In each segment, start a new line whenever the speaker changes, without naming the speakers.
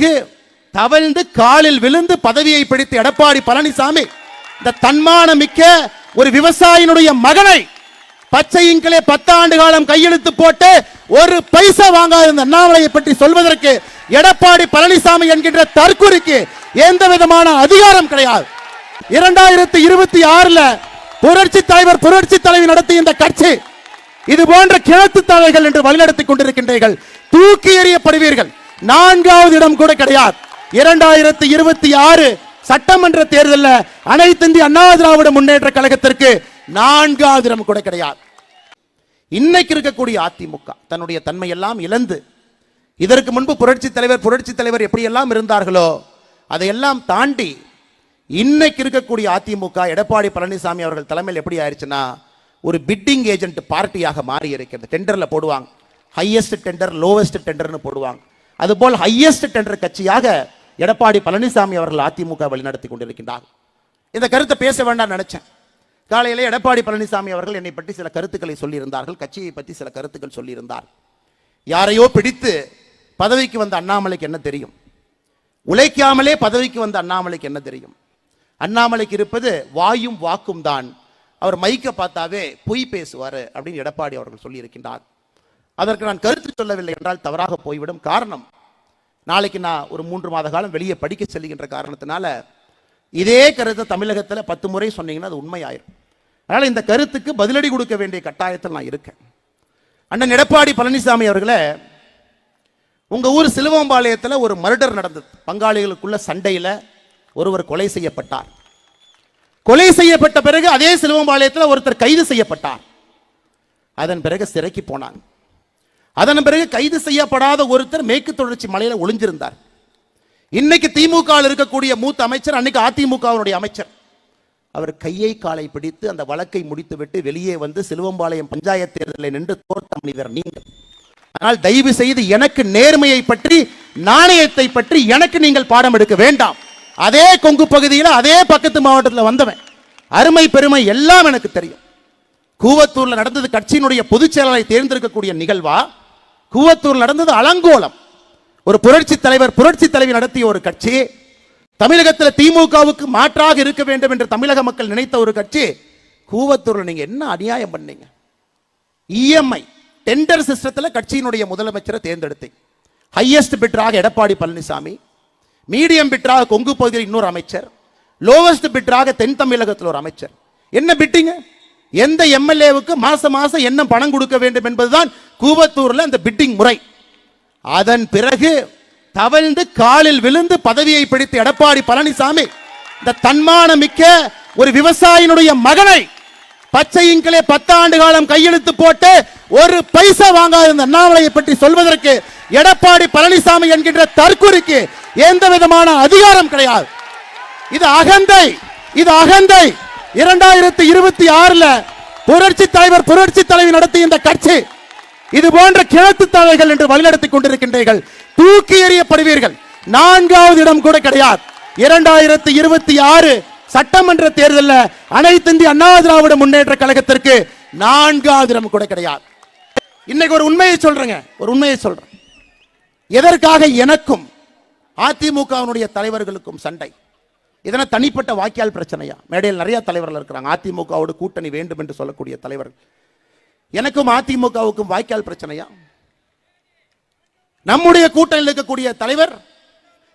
பிறகு தவழ்ந்து காலில் விழுந்து பதவியை பிடித்து எடப்பாடி பழனிசாமி இந்த தன்மானமிக்க ஒரு விவசாயினுடைய மகனை பச்சையின்களே பத்தாண்டு காலம் கையெழுத்து போட்டு ஒரு பைசா வாங்காத இந்த அண்ணாமலையை பற்றி சொல்வதற்கு எடப்பாடி பழனிசாமி என்கின்ற தற்கொலைக்கு எந்த விதமான அதிகாரம் கிடையாது. இரண்டாயிரத்தி இருபத்தி ஆறுல புரட்சி தலைவர் புரட்சி தலைவி நடத்திய இந்த கட்சி இது போன்ற கிழத்து தலைகள் என்று வழிநடத்திக் கொண்டிருக்கின்றீர்கள். தூக்கி எறியப்படுவீர்கள். நான்காவது இடம் கூட கிடையாது. இரண்டாயிரத்தி இருபத்தி ஆறு சட்டமன்ற தேர்தலில் அனைத்து இந்திய அண்ணா திராவிட முன்னேற்ற கழகத்திற்கு நான்காவது இடம் கூட கிடையாது. இன்னைக்கு இருக்கக்கூடிய அதிமுக தன்னுடைய தன்மை எல்லாம் இழந்து இதற்கு முன்பு புரட்சி தலைவர் புரட்சி தலைவர் எப்படியெல்லாம் இருந்தார்களோ அதையெல்லாம் தாண்டி இன்னைக்கு இருக்கக்கூடிய அதிமுக எடப்பாடி பழனிசாமி அவர்கள் தலைமையில் எப்படி ஆயிடுச்சுன்னா ஒரு பிட்டிங் ஏஜென்ட் பார்ட்டியாக மாறி இருக்கிறது டெண்டரில் போடுவாங்க. ஹையஸ்ட் டெண்டர் லோவஸ்ட் டெண்டர்னு போடுவாங்க. அதுபோல் ஹையஸ்ட் டெண்டர் கட்சியாக எடப்பாடி பழனிசாமி அவர்கள் அதிமுக வழிநடத்தி கொண்டிருக்கின்றார். இந்த கருத்தை பேச வேண்டாம் நினைச்சேன். காலையிலே எடப்பாடி பழனிசாமி அவர்கள் என்னை பற்றி சில கருத்துக்களை சொல்லியிருந்தார்கள். கட்சியை பற்றி சில கருத்துக்கள் சொல்லியிருந்தார். யாரையோ பிடித்து பதவிக்கு வந்த அண்ணாமலைக்கு என்ன தெரியும்? உழைக்காமலே பதவிக்கு வந்த அண்ணாமலைக்கு என்ன தெரியும்? அண்ணாமலைக்கு இருப்பது வாயும் வாக்கும் தான் அவர் மைக்க பார்த்தாவே பொய் பேசுவார் அப்படின்னு எடப்பாடி அவர்கள் சொல்லியிருக்கின்றார். அதற்கு நான் கருத்து சொல்லவில்லை என்றால் தவறாக போய்விடும் காரணம். நாளைக்கு நான் ஒரு மூன்று மாத காலம் வெளியே படிக்க செல்கின்ற காரணத்தினால இதே கருத்தை தமிழகத்தில் பத்து முறை சொன்னீங்கன்னா அது உண்மையாயிரும். அதனால் இந்த கருத்துக்கு பதிலடி கொடுக்க வேண்டிய கட்டாயத்தில் நான் இருக்கேன். அண்ணன் எடப்பாடி பழனிசாமி அவர்களே உங்க ஊர் சிலுவம்பாளையத்தில் ஒரு மர்டர் நடந்தது. பங்காளிகளுக்குள்ள சண்டையில ஒருவர் கொலை செய்யப்பட்டார். கொலை செய்யப்பட்ட பிறகு அதே சிலுவம்பாளையத்தில் ஒருத்தர் கைது செய்யப்பட்டார். அதன் பிறகு சிறைக்கு போனாங்க. அதன் பிறகு கைது செய்யப்படாத ஒருத்தர் மேற்கு தொடர்ச்சி மலையில ஒளிஞ்சிருந்தார். இன்னைக்கு திமுகவில் இருக்கக்கூடிய மூத்த அமைச்சர் அன்னைக்கு அதிமுகவினுடைய அமைச்சர். அவர் கையை காலை பிடித்து அந்த வழக்கை முடித்துவிட்டு வெளியே வந்து சிலுவம்பாளையம் பஞ்சாயத்து தேர்தலில் நின்று தோற்ற மனிதர் நீங்கள். ஆனால் தயவு செய்து எனக்கு நேர்மையை பற்றி நாணயத்தை பற்றி எனக்கு நீங்கள் பாடம் எடுக்க வேண்டாம். அதே கொங்கு பகுதியில் அதே பக்கத்து மாவட்டத்தில் வந்தவன். அருமை பெருமை எல்லாம் எனக்கு தெரியும். கூவத்தூர்ல நடந்தது கட்சியினுடைய பொதுச் செயலாளரை தேர்ந்தெடுக்கக்கூடிய நிகழ்வா? கூவத்தூர் நடந்தது அலங்கோலம். ஒரு புரட்சி தலைவர் புரட்சி தலைவி நடத்திய ஒரு கட்சி. தமிழகத்தில் திமுகவுக்கு மாற்றாக இருக்க வேண்டும் என்று தமிழக மக்கள் நினைத்த ஒரு கட்சி. கூவத்தூர்ல நீங்க என்ன அநியாயம் பண்ணீங்க? இஎம்ஐ டெண்டர் சிஸ்டத்தில் கட்சியினுடைய முதலமைச்சரை தேர்ந்தெடுத்தீங்க. ஹையஸ்ட் பிட்ராக எடப்பாடி பழனிசாமி மீடியம் பிட்ராக கொங்கு பகுதியில் இன்னொரு அமைச்சர் லோவஸ்ட் பிட்ராக தென் தமிழகத்தில் ஒரு அமைச்சர். என்ன பிட்டிங்க? எந்த எம்எல்ஏவுக்கு மாசம் மாசம் என்ன பணம் கொடுக்க வேண்டும் என்பதுதான் கூவத்தூர்ல அந்த பிட்டிங் முறை. அதன் பிறகு தவழ்ந்து காலில் விழுந்து பதவியை பிடித்து எடப்பாடி பழனிசாமி இந்த தன்மானமிக்க ஒரு விவசாயினுடைய மகனை பச்சையின்களே பத்தாண்டு காலம் கையெழுத்து போட்டு ஒரு பைசா வாங்காத இந்த அண்ணாமலையை பற்றி சொல்வதற்கு எடப்பாடி பழனிசாமி என்கின்ற தற்கொலைக்கு எந்த விதமான அதிகாரம் கிடையாது. இது அகந்தை இது அகந்தை. இரண்டாயிரத்தி இருபத்தி ஆறுல புரட்சி தலைவர் புரட்சி தலைவி நடத்திய இந்த கட்சி இது போன்ற கிழத்து தலைகள் என்று வழிநடத்திக் கொண்டிருக்கின்றீர்கள். தூக்கி எறியப்படுவீர்கள். நான்காவது இடம் கூட கிடையாது. இரண்டாயிரத்தி இருபத்தி ஆறு சட்டமன்ற தேர்தலில் அனைத்து இந்திய அண்ணா திராவிட முன்னேற்ற கழகத்திற்கு நான்காவது இடம் கூட கிடையாது. இன்னைக்கு ஒரு உண்மையை சொல்றேங்க. ஒரு உண்மையை சொல்றேன். எதற்காக எனக்கும் அதிமுகவினுடைய தலைவர்களுக்கும் சண்டை? இதனால் தனிப்பட்ட வாக்கியால் பிரச்சனையா? மேடையில் நிறைய தலைவர்கள் இருக்கிறாங்க. அதிமுகவோட கூட்டணி வேண்டும் என்று சொல்லக்கூடிய தலைவர்கள். எனக்கும் அதிமுகவுக்கும் வாய்க்கால் பிரச்சனையா? நம்முடைய கூட்டணியில் இருக்கக்கூடிய தலைவர்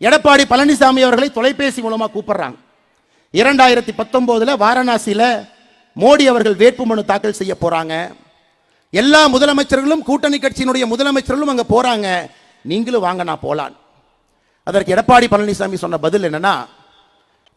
எடப்பாடி பழனிசாமி அவர்களை தொலைபேசி மூலமாக கூப்பிடுறாங்க. இரண்டாயிரத்தி பத்தொன்பதுல வாரணாசியில் மோடி அவர்கள் வேட்புமனு தாக்கல் செய்ய போறாங்க. எல்லா முதலமைச்சர்களும் கூட்டணி கட்சியினுடைய முதலமைச்சர்களும் அங்கே போறாங்க. நீங்களும் வாங்க நான் போலான் அதற்கு எடப்பாடி பழனிசாமி சொன்ன பதில் என்னன்னா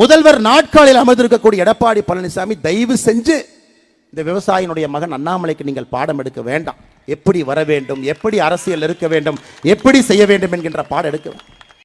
முதல்வர் நாட்காலில் அமர்ந்திருக்கக்கூடிய எடப்பாடி பழனிசாமி தயவு செஞ்சு இந்த விவசாயினுடைய மகன் அண்ணாமலைக்கு நீங்கள் பாடம் எடுக்க வேண்டாம். எப்படி வர வேண்டும் எப்படி அரசியல் இருக்க வேண்டும் எப்படி செய்ய வேண்டும் என்கின்ற பாடம் எடுக்க வேண்டும்.